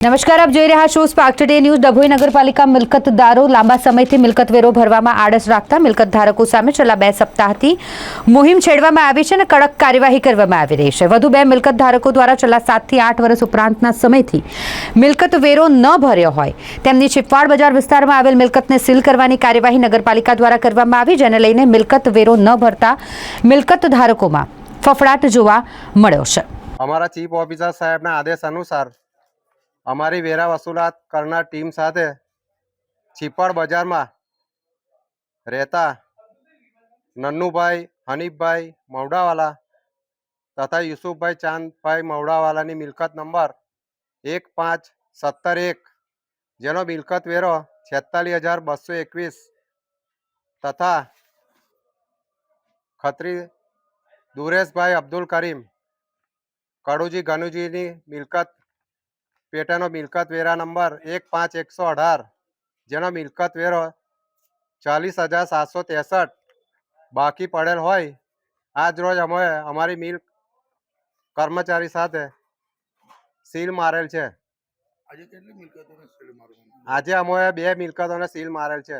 નમસ્કાર, આપ જોઈ રહ્યા છો સ્પાર્ક ટુડે ન્યૂઝ ડભોઈ નગરપાલિકા મિલકતદારો લાંબા સમયથી મિલકત વેરો ભરવામાં આળસ રાખતા મિલકત ધારકો સામે છેલ્લા બે સપ્તાહથી મુહિમ છેડવામાં આવી છે અને કડક કાર્યવાહી કરવામાં આવી રહી છે. વધુ બે મિલકત ધારકો દ્વારા છેલ્લા સાતથી આઠ વર્ષ ઉપરાંતના સમયથી મિલકત વેરો ન ભર્યો હોય. તેમની છીપવાડ બજાર વિસ્તારમાં આવેલ મિલકતને સીલ કરવાની કાર્યવાહી નગરપાલિકા દ્વારા કરવામાં આવી, જેને લઈને મિલકત વેરો ન ભરતા મિલકત ધારકોમાં ફફડાટ જોવા મળ્યો છે. અમારા ચીફ ઓફિસર સાહેબના આદેશ અનુસાર અમારી વેરા વસૂલાત કરનાર ટીમ સાથે છીપડ બજારમાં રહેતા નન્નુભાઈ, હનીફભાઈ મવડાવાલા તથા યુસુફભાઈ ચાંદભાઈ મવડાવાલાની મિલકત નંબર એક પાંચ સત્તર એક, જેનો મિલકત વેરો છેતાલીસ હજાર બસો એકવીસ તથા ખત્રી દુરેશભાઈ અબ્દુલ કરીમ, કડુજી ગનુજીની મિલકત પેટાનો મિલકત વેરા નંબર એક પાંચ એકસો અઢાર જેનો મિલકત વેરો ચાલીસ હજાર સાતસો ત્રેસઠ બાકી પડેલ હોય આજ રોજ અમે અમારી મિલ કર્મચારી સાથે સીલ મારેલ છે. આજે અમે બે મિલકતોને સીલ મારેલ છે.